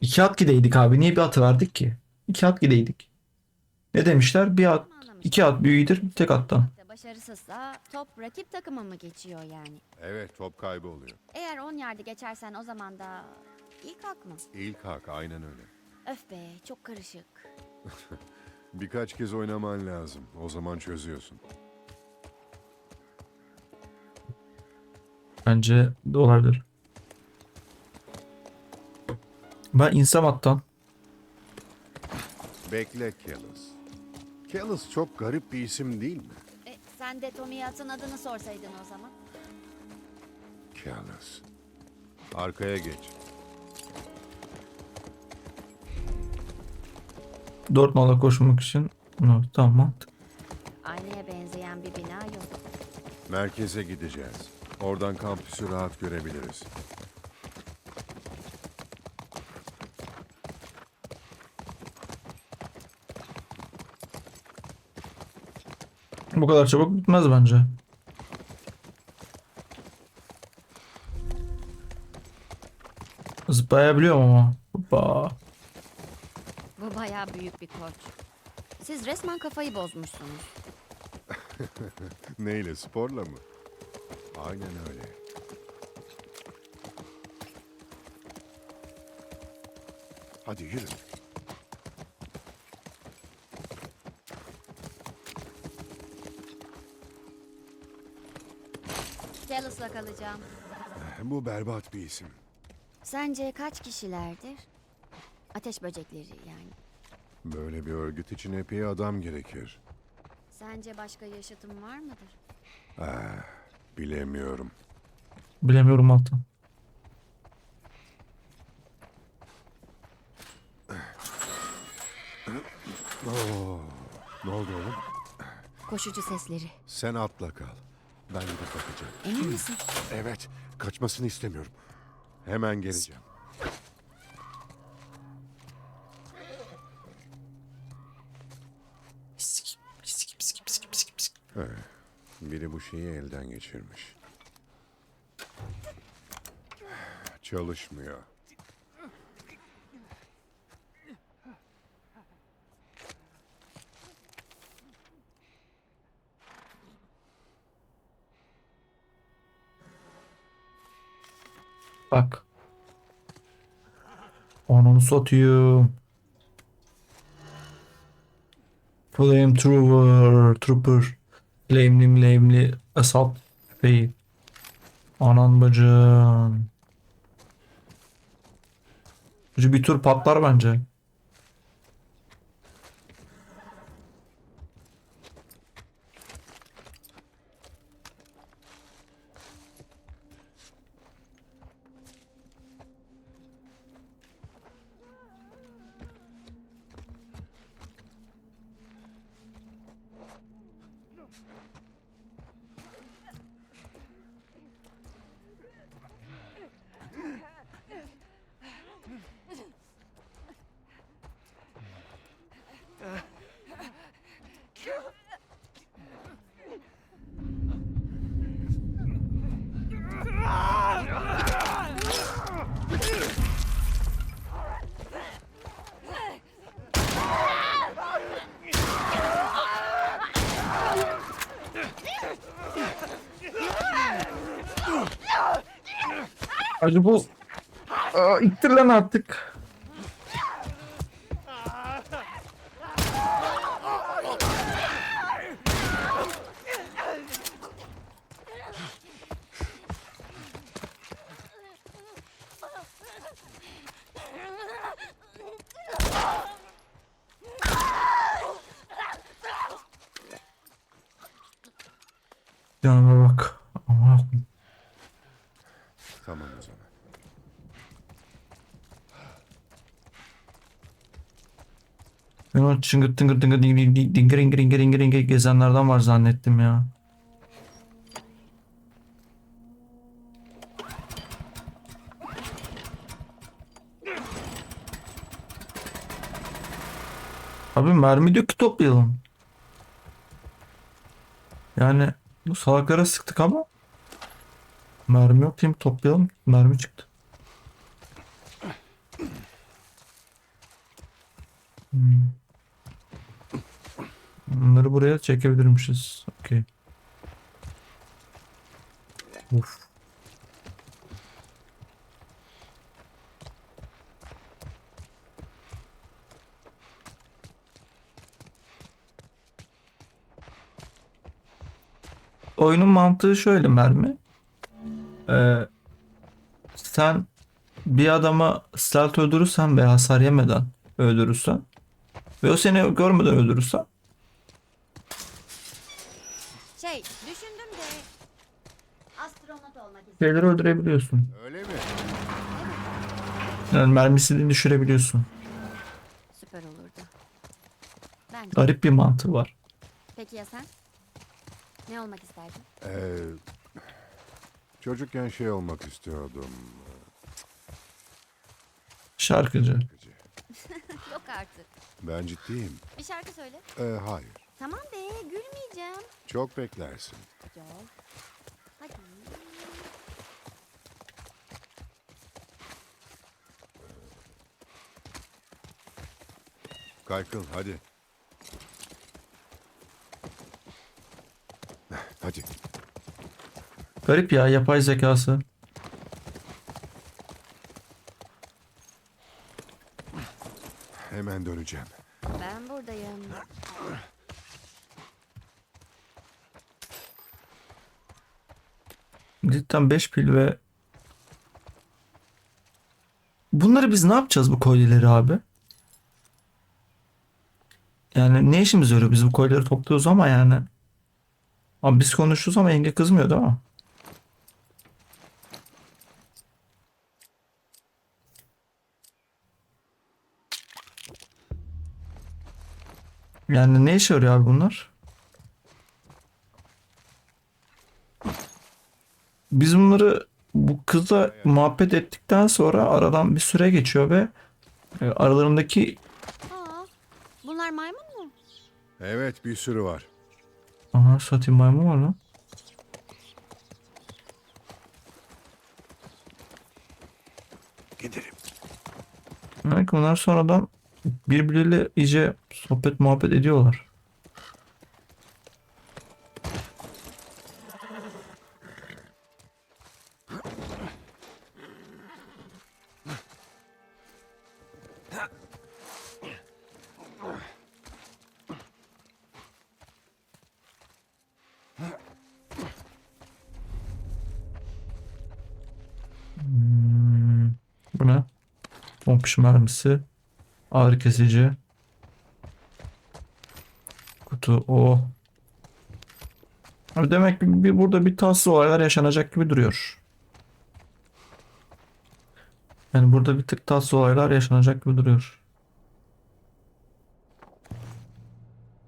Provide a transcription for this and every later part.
İki at gideydik abi. Niye bir atı verdik ki? İki at gideydik. Ne demişler? Bir at, iki at büyüğüdür tek attan. Başarısızsa top rakip takıma mı geçiyor yani? Evet top kaybı oluyor. Eğer 10 yardı geçersen o zaman da ilk hak mı? İlk hak aynen öyle. Öf be çok karışık. Birkaç kez oynaman lazım. O zaman çözüyorsun. Bence de olabilir. Ben insem attan. Bekle Callus. Callus çok garip bir isim değil mi? E, sen de Tommy atın adını sorsaydın o zaman. Callus. Arkaya geç. Dört nala koşmak için. No, tamam. Aynaya benzeyen bir bina yok. Merkeze gideceğiz. Oradan kampüsü rahat görebiliriz. Bu kadar çabuk bitmez bence. Zıplayabiliyorum ama. Hoppa. Bu bayağı büyük bir koç. Siz resmen kafayı bozmuşsunuz. Neyle sporla mı? Aynen öyle. Hadi yürü. Jealous'la kalacağım. Bu berbat bir isim. Sence kaç kişilerdir? Ateş böcekleri yani. Böyle bir örgüt için epey adam gerekir. Sence başka yaşıtım var mıdır? Ah, bilemiyorum. Bilemiyorum altın. Oo, ne oldu oğlum? Koşucu sesleri. Sen atla kal. Ben gidip bakacağım. Emin misin? Evet, kaçmasını istemiyorum. Hemen geleceğim. Pisik, pisik, pisik, pisik, pisik, pisik. Biri bu şeyi elden geçirmiş. Çalışmıyor. Bak. Onu satayım. Flame Trooper, Trooper. Flame'li flame'li assault tüfeği. Anan bacım. Bir tur patlar bence. Acı bu Aa, ittir lan artık. Canıma bak. Aman Allah'ım. Tamam o zaman. Ben o çıngır tıngır tıngır ding ding ding dingir ingir ingir ingir ingir gezenlerden var zannettim ya. Abi mermi ki toplayalım. Yani bu salaklara sıktık ama mermi yok diyeyim toplayalım. Mermi çıktı. Bunları buraya çekebilirmişiz. Okey. Uf. Oyunun mantığı şöyle mermi. Ee, sen bir adama stealth öldürürsen veya hasar yemeden öldürürsen ve o seni görmeden öldürürsen Şey, düşündüm de astronot olmak istedim. şeyleri öldürebiliyorsun. Öyle mi? Yani mermisini düşürebiliyorsun. Süper olurdu. Bence. Garip bir mantığı var. Peki ya sen? Ne olmak isterdin? Ee, çocukken şey olmak istiyordum. Şarkıcı. Yok artık. Ben ciddiyim. Bir şarkı söyle. Ee, hayır. Tamam be, gülmeyeceğim. Çok beklersin. Yok. Hadi. Kaykıl hadi. Hadi. Garip ya yapay zekası. Hemen döneceğim. Ben buradayım. Cidden 5 pil ve Bunları biz ne yapacağız bu kolyeleri abi? Yani ne işimiz yarıyor biz bu kolyeleri topluyoruz ama yani. Abi biz konuşuyoruz ama yenge kızmıyor değil mi? Yani ne işe yarıyor abi bunlar? Biz bunları bu kızla muhabbet ettikten sonra aradan bir süre geçiyor ve e, aralarındaki Aa, bunlar maymun mu? Evet bir sürü var. aha satayım maymun var lan. Gidelim. Demek ki bunlar sonradan birbirleriyle iyice sohbet muhabbet ediyorlar. Pompiş mermisi. Ağrı kesici. Kutu o. Demek ki bir, burada bir tatsız olaylar yaşanacak gibi duruyor. Yani burada bir tık tatsız olaylar yaşanacak gibi duruyor.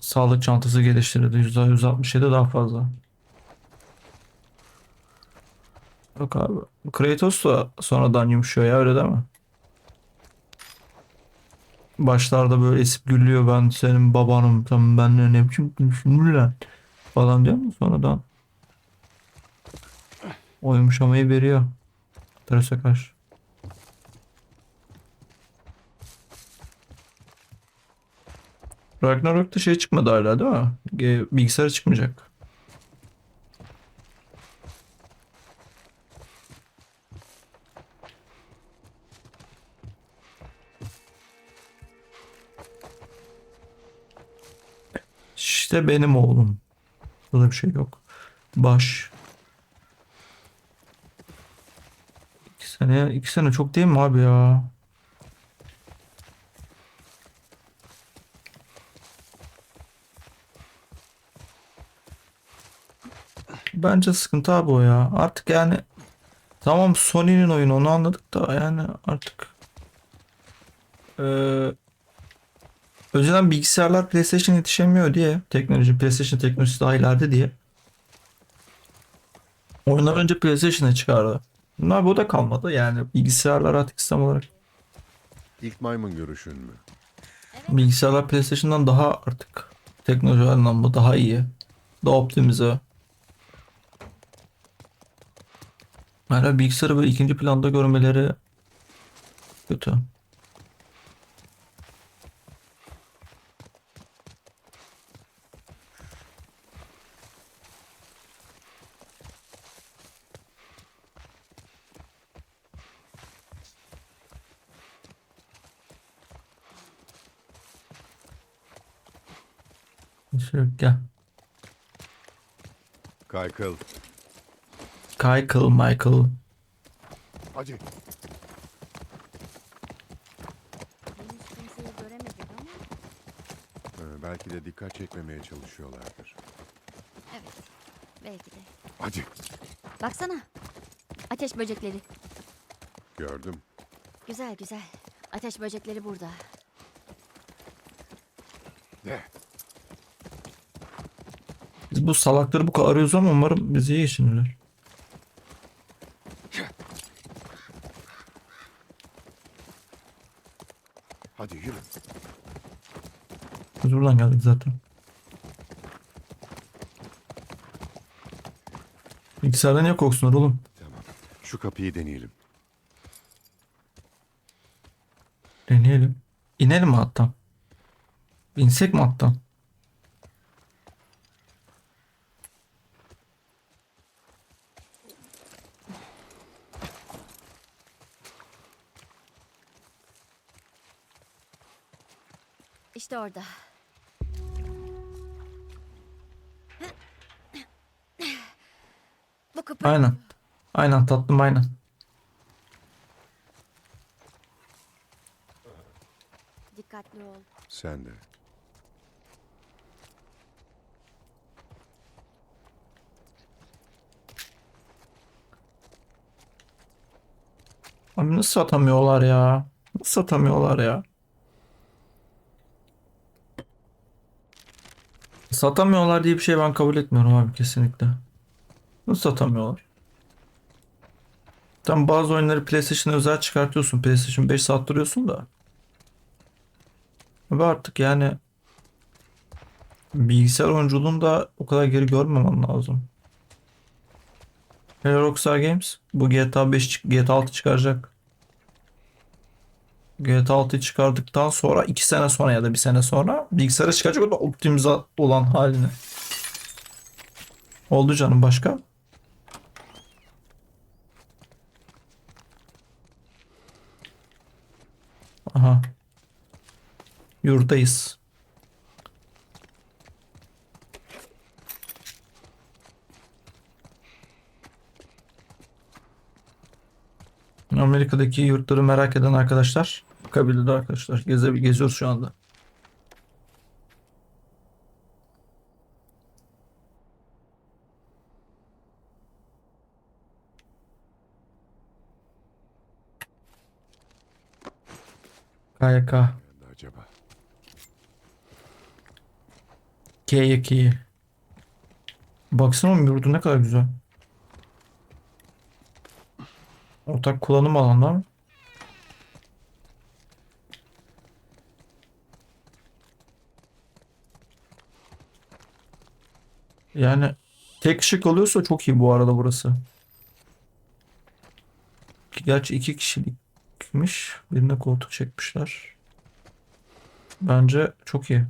Sağlık çantası geliştirildi. %167 daha fazla. Yok abi. Kratos da sonradan yumuşuyor ya öyle değil mi? Başlarda böyle esip gülüyor ben senin babanım sen benle ne biçim konuşuyorsun lan falan diyor mu sonradan o yumuşamayı veriyor Terese karşı. Ragnarok'ta şey çıkmadı hala değil mi? Bilgisayara çıkmayacak. İşte benim oğlum. Burada bir şey yok. Baş. İki sene, iki sene çok değil mi abi ya? Bence sıkıntı abi o ya. Artık yani tamam Sony'nin oyunu onu anladık da yani artık eee Önceden bilgisayarlar PlayStation yetişemiyor diye teknoloji PlayStation teknolojisi daha ileride diye. Oyunlar önce PlayStation'a çıkardı. Bunlar bu da kalmadı yani bilgisayarlar artık sistem olarak. İlk maymun görüşün mü? Bilgisayarlar PlayStation'dan daha artık teknoloji anlamda daha iyi. Daha optimize. Hala bilgisayarı böyle ikinci planda görmeleri kötü. Bir şey yok gel. Kaykıl. Michael Michael. Hadi. Henüz kimseyi göremedik ama Ee, belki de dikkat çekmemeye çalışıyorlardır. evet. Belki de. Hadi. Baksana. Ateş böcekleri. Gördüm. Güzel güzel. Ateş böcekleri burada. Ne? Biz bu salakları bu kadar arıyoruz ama umarım bizi iyi geçinirler. Hadi yürü. Biz buradan geldik zaten. Bilgisayarda niye koksunlar oğlum? Tamam. Şu kapıyı deneyelim. Deneyelim. İnelim mi hattan? İnsek mi hattan? İşte orada. Bu kapı. Aynen. Aynen tatlım aynen. Dikkatli ol. Sen de. Abi nasıl satamıyorlar ya? Nasıl satamıyorlar ya? Satamıyorlar diye bir şey ben kabul etmiyorum abi kesinlikle. Nasıl satamıyorlar? Tam bazı oyunları PlayStation'a özel çıkartıyorsun. PlayStation 5 saat duruyorsun da. Ve artık yani bilgisayar oyunculuğunda o kadar geri görmemen lazım. Hele Rockstar Games bu GTA 5 çık- GTA 6 çıkaracak. GTA 6'yı çıkardıktan sonra 2 sene sonra ya da bir sene sonra bilgisayara çıkacak o da optimize olan haline. Oldu canım başka? Aha. Yurdayız. Amerika'daki yurtları merak eden arkadaşlar, kabilede arkadaşlar geze, geziyoruz şu anda. KYK, acaba? KYK. Baksana yurdu ne kadar güzel. Ortak kullanım alanlar mı? Yani tek kişi oluyorsa çok iyi bu arada burası. Gerçi iki kişilikmiş. Birine koltuk çekmişler. Bence çok iyi.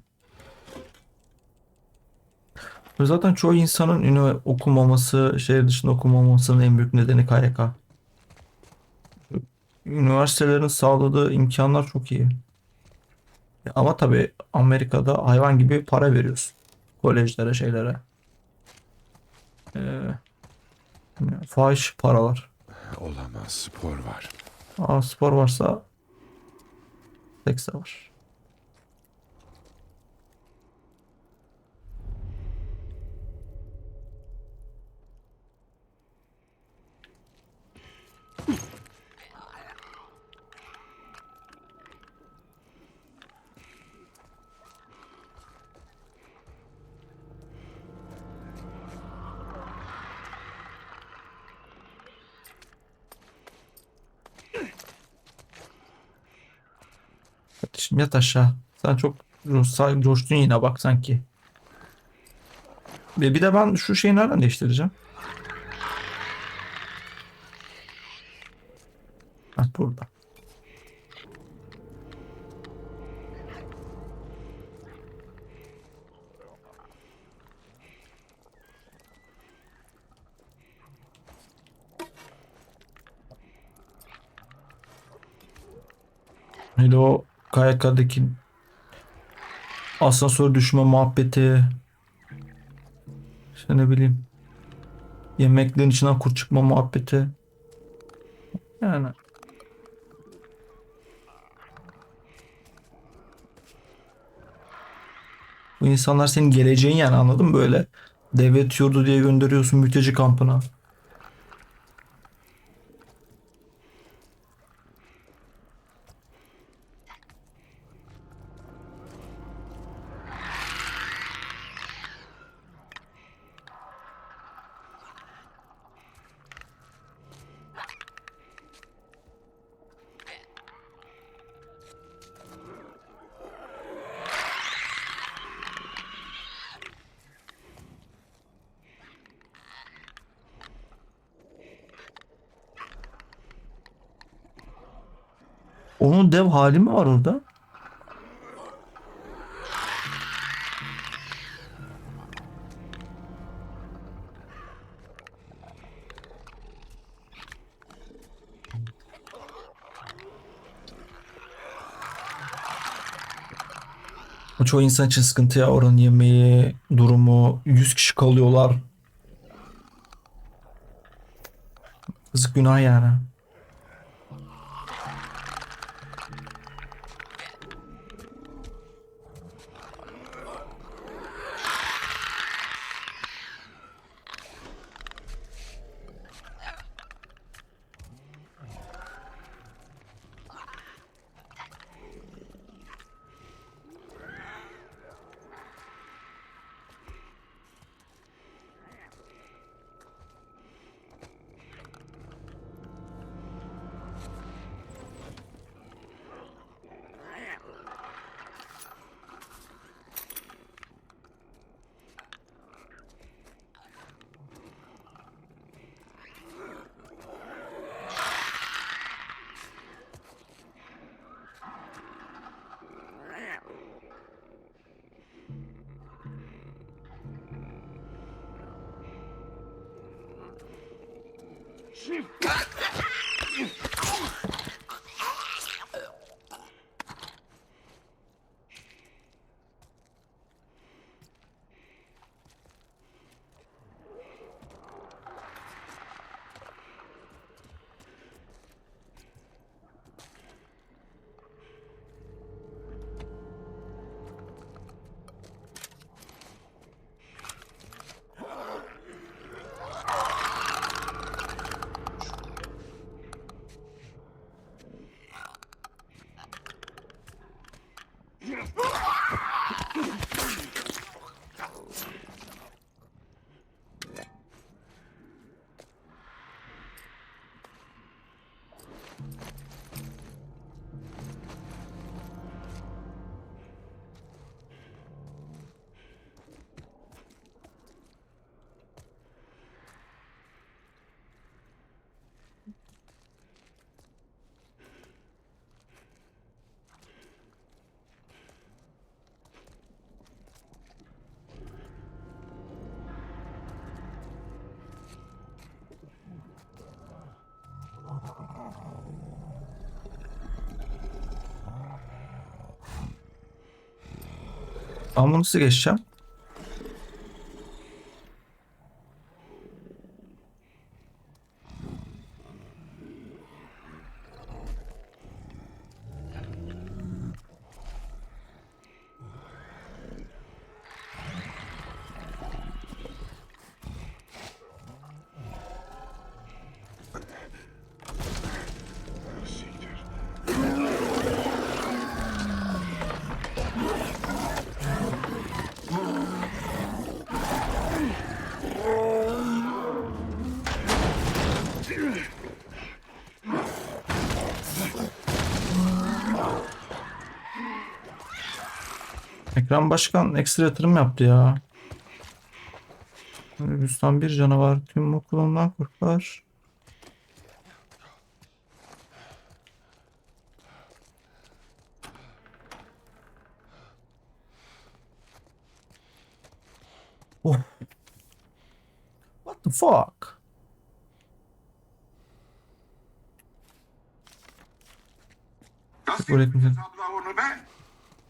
Zaten çoğu insanın ünü okumaması, şehir dışında okumamasının en büyük nedeni KYK. Üniversitelerin sağladığı imkanlar çok iyi. Ama tabii Amerika'da hayvan gibi para veriyorsun. Kolejlere, şeylere. Ee, fahiş paralar. Olamaz. Spor var. Aa, spor varsa seks de var. Kardeşim yat aşağı. Sen çok co- coştun yine bak sanki. Ve bir de ben şu şeyi nereden değiştireceğim? Bak burada. Hele o KYK'daki Asansör düşme muhabbeti. İşte ne bileyim. Yemeklerin içinden kurt çıkma muhabbeti. Yani. Bu insanlar senin geleceğin yani anladın mı böyle? Devlet yurdu diye gönderiyorsun mülteci kampına. Onun dev hali mi var orada? Çoğu insan için sıkıntı ya oranın yemeği, durumu. 100 kişi kalıyorlar. Yazık günah yani. Ben bunu nasıl geçeceğim? Ekran başkan ekstra yatırım yaptı ya. Üstten bir canavar tüm okulundan korkar. Oh. What the fuck? Nasıl yapacağız abla onu be?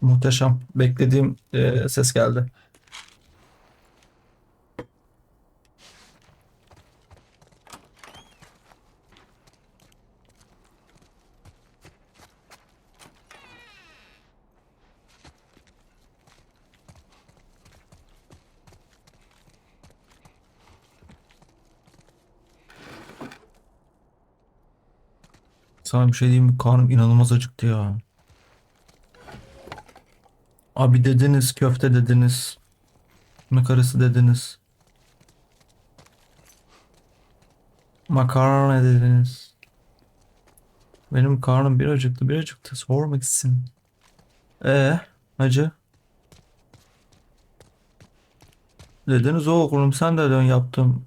Muhteşem. Beklediğim e, ses geldi. Sana bir şey diyeyim mi? Karnım inanılmaz acıktı ya. Abi dediniz, köfte dediniz. Makarası dediniz. Makarna dediniz. Benim karnım bir acıktı, bir acıktı. Sorma gitsin. Ee, hacı? Dediniz o okulum sen de dön yaptım.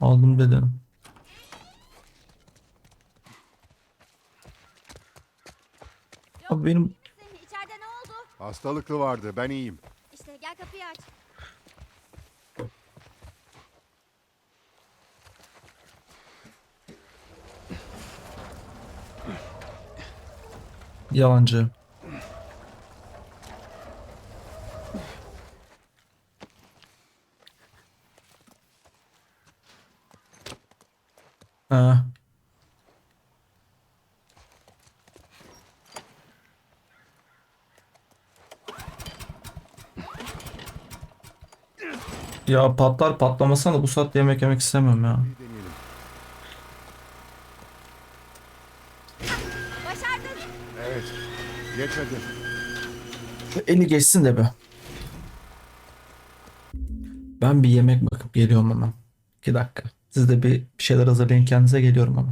Aldım dedin. Abi benim? Hastalıklı vardı. Ben iyiyim. İşte gel kapıyı aç. yalancı. Ya patlar patlamasana bu saatte yemek yemek istemiyorum ya. Başardın. Evet. Geçmedi. Şu eli geçsin de be. Ben bir yemek bakıp geliyorum hemen. 2 dakika. Siz de bir şeyler hazırlayın kendinize geliyorum hemen.